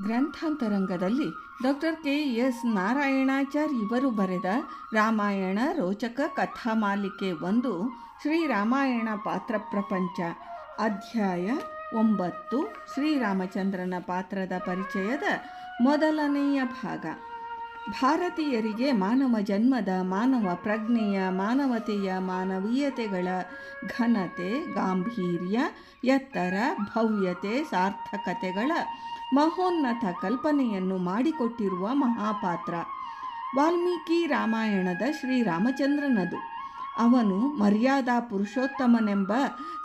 ಗ್ರಂಥಾಂತರಂಗದಲ್ಲಿ doctor K S Narayanachar ಇವರು ಬರೆದ ರಾಮಾಯಣ ರೋಚಕ ಕಥಾಮಾಲಿಕೆ ಒಂದು ಶ್ರೀರಾಮಾಯಣ ಪಾತ್ರ ಪ್ರಪಂಚ. ಅಧ್ಯಾಯ ಒಂಬತ್ತು ಶ್ರೀರಾಮಚಂದ್ರನ ಪಾತ್ರದ ಪರಿಚಯದ ಮೊದಲನೆಯ ಭಾಗ. ಭಾರತೀಯರಿಗೆ ಮಾನವ ಜನ್ಮದ ಮಾನವ ಪ್ರಜ್ಞೆಯ ಮಾನವತೆಯ ಮಾನವೀಯತೆಗಳ ಘನತೆ, ಗಾಂಭೀರ್ಯ, ಎತ್ತರ, ಭವ್ಯತೆ, ಸಾರ್ಥಕತೆಗಳ ಮಹೋನ್ನತ ಕಲ್ಪನೆಯನ್ನು ಮಾಡಿಕೊಟ್ಟಿರುವ ಮಹಾಪಾತ್ರ. ವಾಲ್ಮೀಕಿ ರಾಮಾಯಣದ ಶ್ರೀರಾಮಚಂದ್ರನದು. ಅವನು ಮರ್ಯಾದಾ ಪುರುಷೋತ್ತಮನೆಂಬ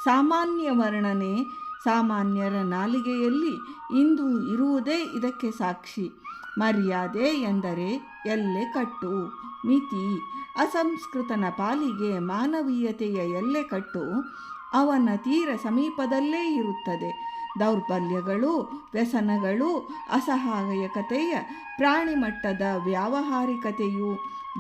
ಸಾಮಾನ್ಯ ವರ್ಣನೆ ಸಾಮಾನ್ಯರ ನಾಲಿಗೆಯಲ್ಲಿ ಇಂದು ಇರುವುದೇ ಇದಕ್ಕೆ ಸಾಕ್ಷಿ. ಮರ್ಯಾದೆ ಎಂದರೆ ಎಲ್ಲೆ ಕಟ್ಟು, ಮಿತಿ, ಅಸಂಸ್ಕೃತನ ಪಾಲಿಗೆ ಮಾನವೀಯತೆಯ ಎಲ್ಲೆ ಕಟ್ಟು, ಅವನ ತೀರ ಸಮೀಪದಲ್ಲೇ ಇರುತ್ತದೆ. ದೌರ್ಬಲ್ಯಗಳು, ವ್ಯಸನಗಳು, ಅಸಹಾಯಕತೆಯ ಪ್ರಾಣಿಮಟ್ಟದ ವ್ಯಾವಹಾರಿಕತೆಯು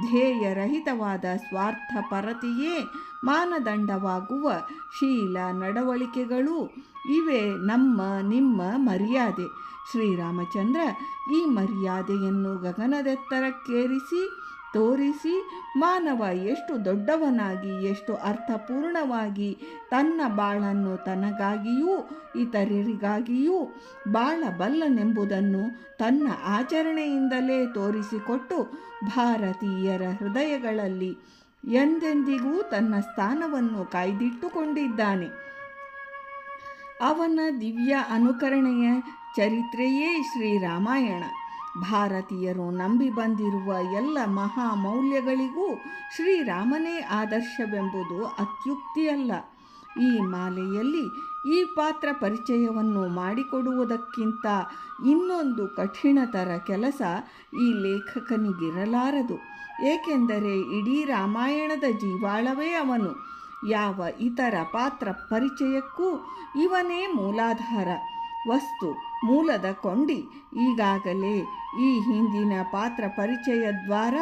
ಧ್ಯೇಯರಹಿತವಾದ ಸ್ವಾರ್ಥಪರತೆಯೇ ಮಾನದಂಡವಾಗುವ ಶೀಲ ನಡವಳಿಕೆಗಳು. ಇವೆ ನಮ್ಮ, ನಿಮ್ಮ ಮರ್ಯಾದೆ. ಶ್ರೀರಾಮಚಂದ್ರ ಈ ಮರ್ಯಾದೆಯನ್ನು ಗಗನದೆತ್ತರಕ್ಕೇರಿಸಿ ತೋರಿಸಿ ಮಾನವ ಎಷ್ಟು ದೊಡ್ಡವನಾಗಿ, ಎಷ್ಟು ಅರ್ಥಪೂರ್ಣವಾಗಿ ತನ್ನ ಬಾಳನ್ನು ತನಗಾಗಿಯೂ ಇತರರಿಗಾಗಿಯೂ ಬಾಳಬಲ್ಲನೆಂಬುದನ್ನು ತನ್ನ ಆಚರಣೆಯಿಂದಲೇ ತೋರಿಸಿಕೊಟ್ಟು ಭಾರತೀಯರ ಹೃದಯಗಳಲ್ಲಿ ಎಂದೆಂದಿಗೂ ತನ್ನ ಸ್ಥಾನವನ್ನು ಕಾಯ್ದಿಟ್ಟುಕೊಂಡಿದ್ದಾನೆ. ಅವನ ದಿವ್ಯ ಅನುಕರಣೆಯ ಚರಿತ್ರೆಯೇ ಶ್ರೀರಾಮಾಯಣ ಭಾರತೀಯರು ನಂಬಿ ಬಂದಿರುವ ಎಲ್ಲ ಮಹಾ ಮೌಲ್ಯಗಳಿಗೂ ಶ್ರೀರಾಮನೇ ಆದರ್ಶವೆಂಬುದು ಅತ್ಯುಕ್ತಿಯಲ್ಲ. ಈ ಮಾಲೆಯಲ್ಲಿ ಈ ಪಾತ್ರ ಪರಿಚಯವನ್ನು ಮಾಡಿಕೊಡುವುದಕ್ಕಿಂತ ಇನ್ನೊಂದು ಕಠಿಣತರ ಕೆಲಸ ಈ ಲೇಖಕನಿಗಿರಲಾರದು. ಏಕೆಂದರೆ ಇಡೀ ರಾಮಾಯಣದ ಜೀವಾಳವೇ ಅವನು. ಯಾವ ಇತರ ಪಾತ್ರ ಪರಿಚಯಕ್ಕೂ ಇವನೇ ಮೂಲಾಧಾರ. ವಸ್ತು ಮೂಲದ ಕೊಂಡಿ. ಈಗಾಗಲೇ ಈ ಹಿಂದಿನ ಪಾತ್ರ ಪರಿಚಯ ದ್ವಾರ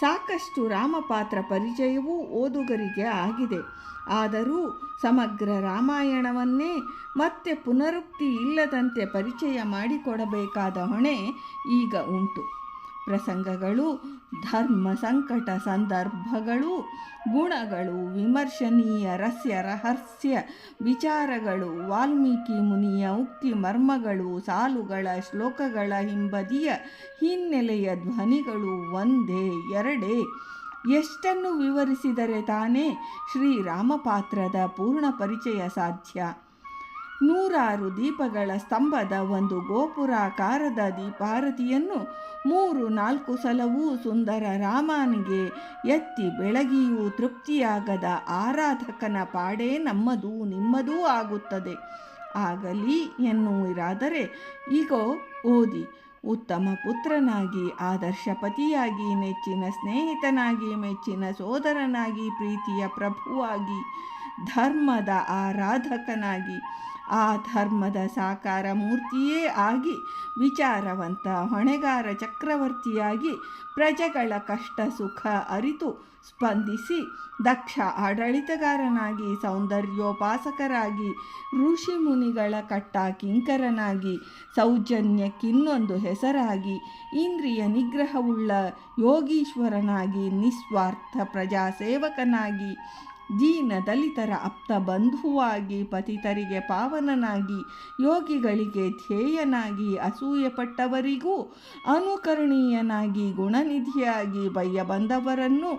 ಸಾಕಷ್ಟು ರಾಮಪಾತ್ರ ಪರಿಚಯವೂ ಓದುಗರಿಗೆ ಆಗಿದೆ. ಆದರೂ ಸಮಗ್ರ ರಾಮಾಯಣವನ್ನೇ ಮತ್ತೆ ಪುನರುಕ್ತಿ ಇಲ್ಲದಂತೆ ಪರಿಚಯ ಮಾಡಿಕೊಡಬೇಕಾದ ಹೊಣೆ ಈಗ ಉಂಟು. ಪ್ರಸಂಗಗಳು, ಧರ್ಮ ಸಂಕಟ ಸಂದರ್ಭಗಳು, ಗುಣಗಳು, ವಿಮರ್ಶನೀಯ ರಸ್ಯ ರಹಸ್ಯ ವಿಚಾರಗಳು, ವಾಲ್ಮೀಕಿ ಮುನಿಯ ಉಕ್ತಿ ಮರ್ಮಗಳು, ಸಾಲುಗಳ ಶ್ಲೋಕಗಳ ಹಿಂಬದಿಯ ಹಿನ್ನೆಲೆಯ ಧ್ವನಿಗಳು ಒಂದೇ, ಎರಡೇ. ಎಷ್ಟನ್ನು ವಿವರಿಸಿದರೆ ತಾನೇ ಶ್ರೀರಾಮಪಾತ್ರದ ಪೂರ್ಣ ಪರಿಚಯ ಸಾಧ್ಯ. ನೂರಾರು ದೀಪಗಳ ಸ್ತಂಭದ ಒಂದು ಗೋಪುರಾಕಾರದ ದೀಪಾರತಿಯನ್ನು ಮೂರು ನಾಲ್ಕು ಸಲವೂ ಸುಂದರ ರಾಮನಿಗೆ ಎತ್ತಿ ಬೆಳಗಿಯೂ ತೃಪ್ತಿಯಾಗದ ಆರಾಧಕನ ಪಾಡೇ ನಮ್ಮದು ನಿಮ್ಮದೂ ಆಗುತ್ತದೆ. ಆಗಲಿ ಎನ್ನುವಿರಾದರೆ ಈಗೋ ಓದಿ, ಉತ್ತಮ ಪುತ್ರನಾಗಿ ಆದರ್ಶಪತಿಯಾಗಿ ನೆಚ್ಚಿನ ಸ್ನೇಹಿತನಾಗಿ, ಮೆಚ್ಚಿನ ಸೋದರನಾಗಿ, ಪ್ರೀತಿಯ ಪ್ರಭುವಾಗಿ, ಧರ್ಮದ ಆರಾಧಕನಾಗಿ ಆ ಧರ್ಮದ ಸಾಕಾರ ಮೂರ್ತಿಯೇ ಆಗಿ ವಿಚಾರವಂತ ಹೊಣೆಗಾರ ಚಕ್ರವರ್ತಿಯಾಗಿ ಪ್ರಜೆಗಳ ಕಷ್ಟ ಸುಖ ಅರಿತು ಸ್ಪಂದಿಸಿ ದಕ್ಷ ಆಡಳಿತಗಾರನಾಗಿ ಸೌಂದರ್ಯೋಪಾಸಕರಾಗಿ ಋಷಿ ಮುನಿಗಳ ಕಟ್ಟ ಕಿಂಕರನಾಗಿ ಸೌಜನ್ಯಕ್ಕಿನ್ನೊಂದು ಹೆಸರಾಗಿ ಇಂದ್ರಿಯ ನಿಗ್ರಹವುಳ್ಳ ಯೋಗೀಶ್ವರನಾಗಿ ನಿಸ್ವಾರ್ಥ ಪ್ರಜಾಸೇವಕನಾಗಿ ದೀನ ದಲಿತರ ಅಪ್ತ ಬಂಧುವಾಗಿ ಪತಿತರಿಗೆ ಪಾವನನಾಗಿ ಯೋಗಿಗಳಿಗೆ ಧ್ಯೇಯನಾಗಿ ಅಸೂಯೆಪಟ್ಟವರಿಗೂ ಅನುಕರಣೀಯನಾಗಿ ಗುಣನಿಧಿಯಾಗಿ ಬಯ್ಯ ಬಂದವರನ್ನು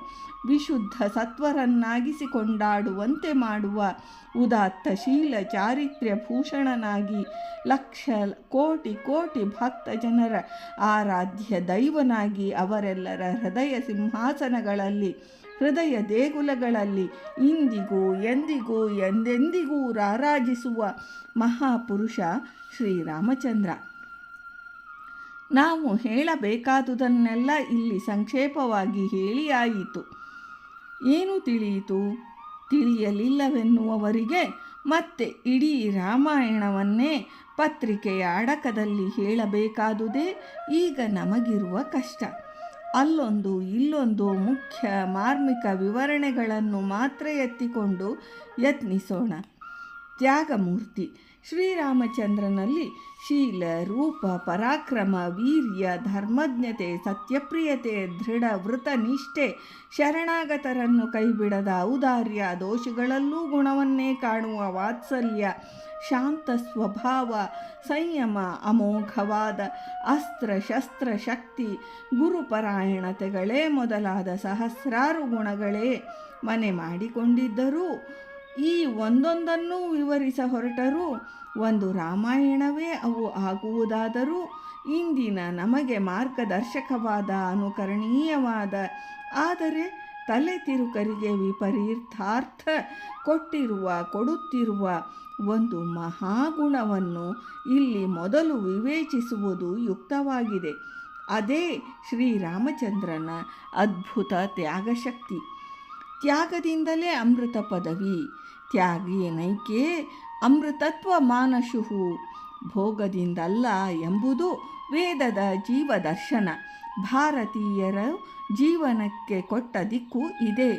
ವಿಶುದ್ಧ ಸತ್ವರನ್ನಾಗಿಸಿಕೊಂಡಾಡುವಂತೆ ಮಾಡುವ ಉದಾತ್ತ ಶೀಲ ಚಾರಿತ್ರ್ಯ ಭೂಷಣನಾಗಿ ಲಕ್ಷ ಕೋಟಿ ಕೋಟಿ ಭಕ್ತ ಜನರ ಆರಾಧ್ಯ ದೈವನಾಗಿ ಅವರೆಲ್ಲರ ಹೃದಯ ಸಿಂಹಾಸನಗಳಲ್ಲಿ, ಹೃದಯ ದೇಗುಲಗಳಲ್ಲಿ ಇಂದಿಗೂ ಎಂದಿಗೂ ಎಂದೆಂದಿಗೂ ರಾರಾಜಿಸುವ ಮಹಾಪುರುಷ ಶ್ರೀರಾಮಚಂದ್ರ. ನಾವು ಹೇಳಬೇಕಾದುದನ್ನೆಲ್ಲ ಇಲ್ಲಿ ಸಂಕ್ಷೇಪವಾಗಿ ಹೇಳಿಯಾಯಿತು ಏನು ತಿಳಿಯಿತು? ತಿಳಿಯಲಿಲ್ಲವೆನ್ನುವವರಿಗೆ ಮತ್ತೆ ಇಡೀ ರಾಮಾಯಣವನ್ನೇ ಪತ್ರಿಕೆಯ ಅಡಕದಲ್ಲಿ ಹೇಳಬೇಕಾದುದೇ ಈಗ ನಮಗಿರುವ ಕಷ್ಟ. ಅಲ್ಲೊಂದು ಇಲ್ಲೊಂದು ಮುಖ್ಯ ಮಾರ್ಮಿಕ ವಿವರಣೆಗಳನ್ನು ಮಾತ್ರ ಎತ್ತಿಕೊಂಡು ಯತ್ನಿಸೋಣ. ತ್ಯಾಗಮೂರ್ತಿ ಶ್ರೀರಾಮಚಂದ್ರನಲ್ಲಿ ಶೀಲ, ರೂಪ, ಪರಾಕ್ರಮ, ವೀರ್ಯ, ಧರ್ಮಜ್ಞತೆ, ಸತ್ಯಪ್ರಿಯತೆ, ದೃಢ ವೃತ ನಿಷ್ಠೆ, ಶರಣಾಗತರನ್ನು ಕೈಬಿಡದ ಔದಾರ್ಯ, ದೋಷಗಳಲ್ಲೂ ಗುಣವನ್ನೇ ಕಾಣುವ ವಾತ್ಸಲ್ಯ, ಶಾಂತ ಸ್ವಭಾವ, ಸಂಯಮ, ಅಮೋಘವಾದ ಅಸ್ತ್ರ ಶಸ್ತ್ರ ಶಕ್ತಿ, ಗುರುಪರಾಯಣತೆಗಳೇ ಮೊದಲಾದ ಸಹಸ್ರಾರು ಗುಣಗಳೇ ಮನೆ ಮಾಡಿಕೊಂಡಿದ್ದರೂ ಈ ಒಂದೊಂದನ್ನೂ ವಿವರಿಸ ಹೊರಟರೂ ಒಂದು ರಾಮಾಯಣವೇ ಅವು ಆಗುವುದಾದರೂ ಇಂದಿನ ನಮಗೆ ಮಾರ್ಗದರ್ಶಕವಾದ ಅನುಕರಣೀಯವಾದ, ಆದರೆ ತಲೆ ತಿರುಕರಿಗೆ ವಿಪರೀತಾರ್ಥ ಕೊಟ್ಟಿರುವ, ಕೊಡುತ್ತಿರುವ ಒಂದು ಮಹಾಗುಣವನ್ನು ಇಲ್ಲಿ ಮೊದಲು ವಿವೇಚಿಸುವುದು ಯುಕ್ತವಾಗಿದೆ. ಅದೇ ಶ್ರೀರಾಮಚಂದ್ರನ ಅದ್ಭುತ ತ್ಯಾಗಶಕ್ತಿ. ತ್ಯಾಗದಿಂದಲೇ ಅಮೃತ ಪದವಿ. ತ್ಯಾಗೇನೈಕೆ ಅಮೃತತ್ವ ಮಾನಶುಹು ಭೋಗದಿಂದಲ್ಲ ಎಂಬುದು ವೇದದ ಜೀವದರ್ಶನ. ಭಾರತೀಯರ ಜೀವನಕ್ಕೆ ಕೊಟ್ಟ ದಿಕ್ಕು ಇದೆ.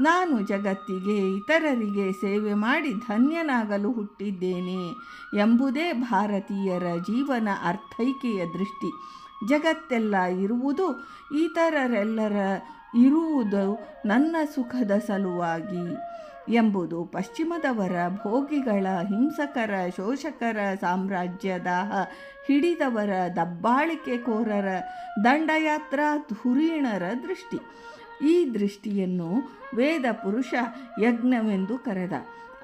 ನಾನು ಜಗತ್ತಿಗೆ ಇತರರಿಗೆ ಸೇವೆ ಮಾಡಿ ಧನ್ಯನಾಗಲು ಹುಟ್ಟಿದ್ದೇನೆ ಎಂಬುದೇ ಭಾರತೀಯರ ಜೀವನ ಅರ್ಥೈಕೆಯ ದೃಷ್ಟಿ. ಜಗತ್ತೆಲ್ಲ ಇರುವುದು ಇತರರೆಲ್ಲರ ಇರುವುದು ನನ್ನ ಸುಖದ ಸಲುವಾಗಿ ಎಂಬುದು ಪಶ್ಚಿಮದವರ ಭೋಗಿಗಳ ಹಿಂಸಕರ ಶೋಷಕರ ಸಾಮ್ರಾಜ್ಯದ ಹಿಡಿದವರ ದಬ್ಬಾಳಿಕೆಕೋರರ ದಂಡಯಾತ್ರಾ ಧುರೀಣರ ದೃಷ್ಟಿ. ಈ ದೃಷ್ಟಿಯನ್ನು ವೇದ ಪುರುಷ ಯಜ್ಞವೆಂದು ಕರೆದ.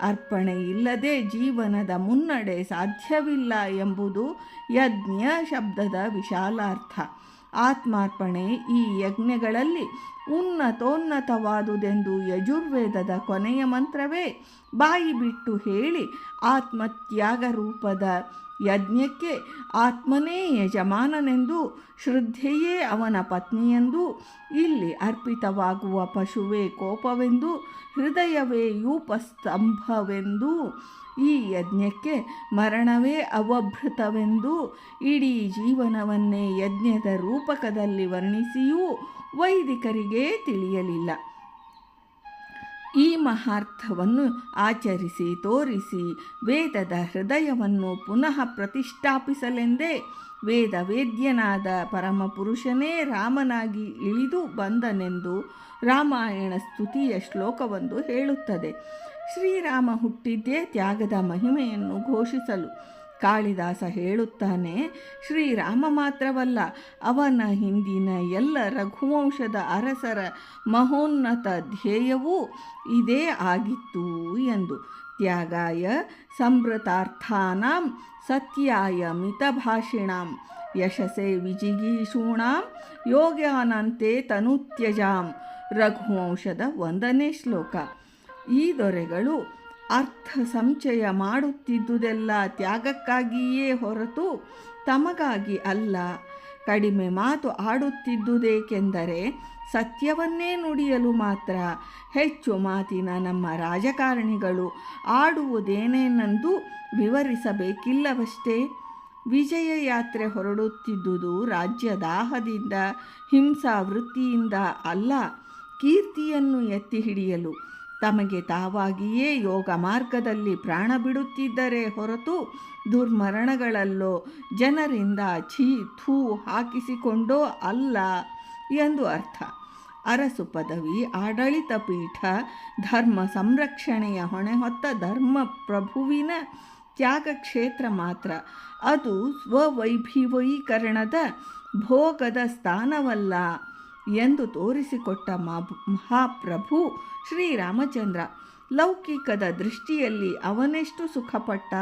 ಅರ್ಪಣೆ ಇಲ್ಲದೆ ಜೀವನದ ಮುನ್ನಡೆ ಸಾಧ್ಯವಿಲ್ಲ ಎಂಬುದು ಯಜ್ಞ ಶಬ್ದದ ವಿಶಾಲಾರ್ಥ. ಆತ್ಮಾರ್ಪಣೆ ಈ ಯಜ್ಞಗಳಲ್ಲಿ ಉನ್ನತೋನ್ನತವಾದುದೆಂದು ಯಜುರ್ವೇದದ ಕೊನೆಯ ಮಂತ್ರವೇ. ಬಾಯಿ ಬಿಟ್ಟು ಹೇಳಿ ಆತ್ಮತ್ಯಾಗ ರೂಪದ ಯಜ್ಞಕ್ಕೆ ಆತ್ಮನೇ ಯಜಮಾನನೆಂದು, ಶ್ರದ್ಧೆಯೇ ಅವನ ಪತ್ನಿಯೆಂದು, ಇಲ್ಲಿ ಅರ್ಪಿತವಾಗುವ ಪಶುವೇ ಕೋಪವೆಂದು, ಹೃದಯವೇ ಯೂಪಸ್ತಂಭವೆಂದು, ಈ ಯಜ್ಞಕ್ಕೆ ಮರಣವೇ ಅವಭೃತವೆಂದು, ಇಡೀ ಜೀವನವನ್ನೇ ಯಜ್ಞದ ರೂಪಕದಲ್ಲಿ ವರ್ಣಿಸಿಯೂ ವೈದಿಕರಿಗೆ ತಿಳಿಯಲಿಲ್ಲ. ಈ ಮಹಾರ್ಥವನ್ನು ಆಚರಿಸಿ ತೋರಿಸಿ ವೇದದ ಹೃದಯವನ್ನು ಪುನಃ ಪ್ರತಿಷ್ಠಾಪಿಸಲೆಂದೇ ವೇದ ವೇದ್ಯನಾದ ಪರಮಪುರುಷನೇ ರಾಮನಾಗಿ ಇಳಿದು ಬಂದನೆಂದು ರಾಮಾಯಣ ಸ್ತುತಿಯ ಶ್ಲೋಕವೊಂದು ಹೇಳುತ್ತದೆ. ಶ್ರೀರಾಮ ಹುಟ್ಟಿದ್ದೇ ತ್ಯಾಗದ ಮಹಿಮೆಯನ್ನು ಘೋಷಿಸಲು ಕಾಳಿದಾಸ ಹೇಳುತ್ತಾನೆ, ಶ್ರೀರಾಮ ಮಾತ್ರವಲ್ಲ, ಅವನ ಹಿಂದಿನ ಎಲ್ಲ ರಘುವಂಶದ ಅರಸರ ಮಹೋನ್ನತ ಧ್ಯೇಯವೂ ಇದೇ ಆಗಿತ್ತು ಎಂದು. ತ್ಯಾಗಾಯ ಸಂವೃತಾರ್ಥಾನಾಂ ಸತ್ಯಾಯ ಮಿತಭಾಷಿಣಾಂ ಯಶಸೆ ವಿಜಿಗೀಷೂಣಾಂ, ಯೋಗ್ಯಾನಂತೆ ತನುತ್ಯಜಾಂ, ರಘುವಂಶದ ಒಂದನೇ ಶ್ಲೋಕ. ಈ ದೊರೆಗಳು ಅರ್ಥ ಸಂಚಯ ಮಾಡುತ್ತಿದ್ದುದೆಲ್ಲ ತ್ಯಾಗಕ್ಕಾಗಿಯೇ ಹೊರತು ತಮಗಾಗಿ ಅಲ್ಲ. ಕಡಿಮೆ ಮಾತು ಆಡುತ್ತಿದ್ದುದೇಕೆಂದರೆ ಸತ್ಯವನ್ನೇ ನುಡಿಯಲು ಮಾತ್ರ ಹೆಚ್ಚು ಮಾತಿನ ನಮ್ಮ ರಾಜಕಾರಣಿಗಳು ಆಡುವುದೇನೇನೆಂದು ವಿವರಿಸಬೇಕಿಲ್ಲವಷ್ಟೇ? ವಿಜಯ ಯಾತ್ರೆ ಹೊರಡುತ್ತಿದ್ದುದು ರಾಜ್ಯದಾಹದಿಂದ ಹಿಂಸಾ ವೃತ್ತಿಯಿಂದ ಅಲ್ಲ, ಕೀರ್ತಿಯನ್ನು ಎತ್ತಿ ಹಿಡಿಯಲು. ತಮಗೆ ತಾವಾಗಿಯೇ ಯೋಗ ಮಾರ್ಗದಲ್ಲಿ ಪ್ರಾಣ ಬಿಡುತ್ತಿದ್ದರೆ ಹೊರತು ದುರ್ಮರಣಗಳಲ್ಲೋ ಜನರಿಂದ ಛೀ ಥೂ ಹಾಕಿಸಿಕೊಂಡೋ ಅಲ್ಲ ಎಂದು ಅರ್ಥ. ಅರಸು ಪದವಿ, ಆಡಳಿತ ಪೀಠ, ಧರ್ಮ ಸಂರಕ್ಷಣೆಯ ಹೊಣೆ ಹೊತ್ತ ಧರ್ಮ ಪ್ರಭುವಿನ ತ್ಯಾಗ ಕ್ಷೇತ್ರ ಮಾತ್ರ. ಅದು ಸ್ವವೈಭವೀಕರಣದ ಭೋಗದ ಸ್ಥಾನವಲ್ಲ. ಎಂದು ತೋರಿಸಿಕೊಟ್ಟ ಮಹಾಪ್ರಭು ಶ್ರೀರಾಮಚಂದ್ರ, ಲೌಕಿಕದ ದೃಷ್ಟಿಯಲ್ಲಿ ಅವನೆಷ್ಟು ಸುಖಪಟ್ಟ?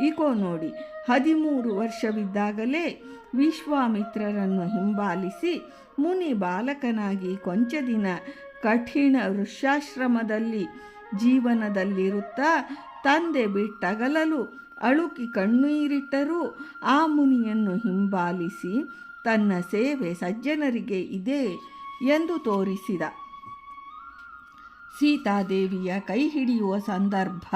ಇಕೋ ನೋಡಿ, ಹದಿಮೂರು ವರ್ಷವಿದ್ದಾಗಲೇ ವಿಶ್ವಾಮಿತ್ರರನ್ನು ಹಿಂಬಾಲಿಸಿ ಮುನಿ ಬಾಲಕನಾಗಿ ಕೊಂಚ ದಿನ ಕಠಿಣ ವೃಷಾಶ್ರಮದಲ್ಲಿ ಜೀವನದಲ್ಲಿರುತ್ತಾ ತಂದೆ ಬಿಟ್ಟಗಲಲು ಅಳುಕಿ ಕಣ್ಣೀರಿಟ್ಟರೂ ಆ ಮುನಿಯನ್ನು ಹಿಂಬಾಲಿಸಿ ತನ್ನ ಸೇವೆ ಸಜ್ಜನರಿಗೆ ಇದೆ ಎಂದು ತೋರಿಸಿದ. ಸೀತಾದೇವಿಯ ಕೈ ಹಿಡಿಯುವ ಸಂದರ್ಭ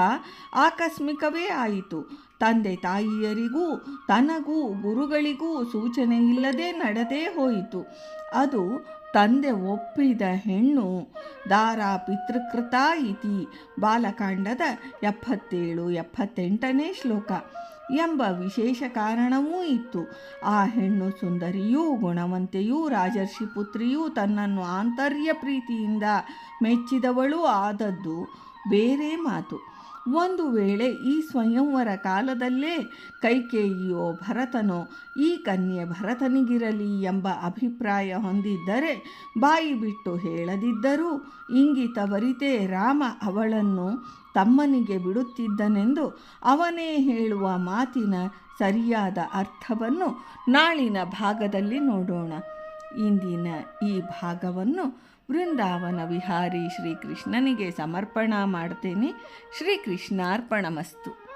ಆಕಸ್ಮಿಕವೇ ಆಯಿತು. ತಂದೆ ತಾಯಿಯರಿಗೂ ತನಗೂ ಗುರುಗಳಿಗೂ ಸೂಚನೆ ಇಲ್ಲದೆ ನಡೆದೇ ಹೋಯಿತು. ಅದು ತಂದೆ ಒಪ್ಪಿದ ಹೆಣ್ಣು ದಾರಾ ಪಿತೃಕೃತ ಇತಿ. ಬಾಲಕಾಂಡದ ಎಪ್ಪತ್ತೇಳು ಎಪ್ಪತ್ತೆಂಟನೇ ಶ್ಲೋಕ. ಎಂಬ ವಿಶೇಷ ಕಾರಣವೂ ಇತ್ತು. ಆ ಹೆಣ್ಣು ಸುಂದರಿಯೂ ಗುಣವಂತೆಯೂ ರಾಜರ್ಷಿ ಪುತ್ರಿಯೂ ತನ್ನನ್ನು ಆಂತರ್ಯ ಪ್ರೀತಿಯಿಂದ ಮೆಚ್ಚಿದವಳೂ ಆದದ್ದು ಬೇರೆ ಮಾತು. ಒಂದು ವೇಳೆ ಈ ಸ್ವಯಂವರ ಕಾಲದಲ್ಲೇ ಕೈಕೇಯಿಯೋ ಭರತನೋ, ಈ ಕನ್ಯೆ ಭರತನಿಗಿರಲಿ ಎಂಬ ಅಭಿಪ್ರಾಯ ಹೊಂದಿದ್ದರೆ ಬಾಯಿ ಬಿಟ್ಟು ಹೇಳದಿದ್ದರೂ ಇಂಗಿತವರಿತೇ ರಾಮ ಅವಳನ್ನು ತಮ್ಮನಿಗೆ ಬಿಡುತ್ತಿದ್ದನೆಂದು ಅವನೇ ಹೇಳುವ ಮಾತಿನ ಸರಿಯಾದ ಅರ್ಥವನ್ನು ನಾಳಿನ ಭಾಗದಲ್ಲಿ ನೋಡೋಣ. ಇಂದಿನ ಈ ಭಾಗವನ್ನು ವೃಂದಾವನ ವಿಹಾರಿ ಶ್ರೀಕೃಷ್ಣನಿಗೆ ಸಮರ್ಪಣಾ ಮಾಡ್ತೇನೆ. ಶ್ರೀಕೃಷ್ಣಾರ್ಪಣಮಸ್ತು.